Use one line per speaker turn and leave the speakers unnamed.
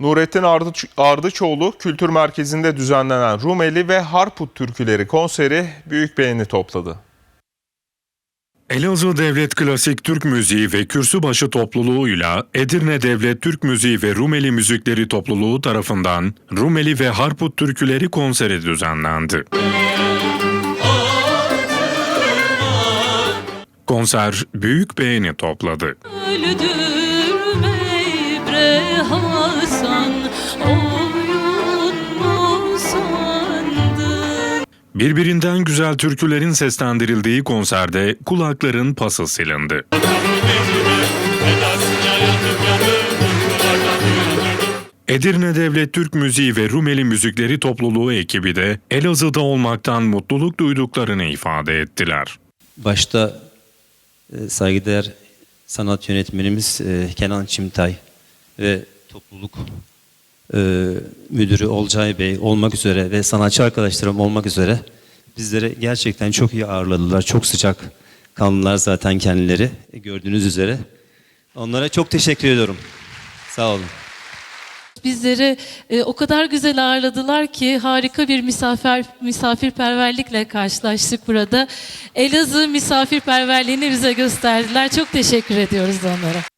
Nurettin Ardıç, Ardıçoğlu Kültür Merkezi'nde düzenlenen Rumeli ve Harput türküleri konseri büyük beğeni topladı.
Elazığ Devlet Klasik Türk Müziği ve Kürsübaşı topluluğuyla Edirne Devlet Türk Müziği ve Rumeli Müzikleri topluluğu tarafından Rumeli ve Harput türküleri konseri düzenlendi. Konser büyük beğeni topladı.
Öldürme
Birbirinden güzel türkülerin seslendirildiği konserde kulakların pası silindi. Edirne Devlet Türk Müziği ve Rumeli Müzikleri topluluğu ekibi de Elazığ'da olmaktan mutluluk duyduklarını ifade ettiler.
Başta e, saygıdeğer sanat yönetmenimiz e, Kenan Çimtay ve topluluk e, müdürü Olcay Bey olmak üzere ve sanatçı arkadaşlarım olmak üzere bizlere gerçekten çok iyi ağırladılar. Çok sıcak kanlılar zaten kendileri e, gördüğünüz üzere. Onlara çok teşekkür ediyorum. Sağ olun.
Bizleri e, o kadar güzel ağırladılar ki harika bir misafir misafirperverlikle karşılaştık burada. Elazığ misafirperverliğini bize gösterdiler. Çok teşekkür ediyoruz onlara.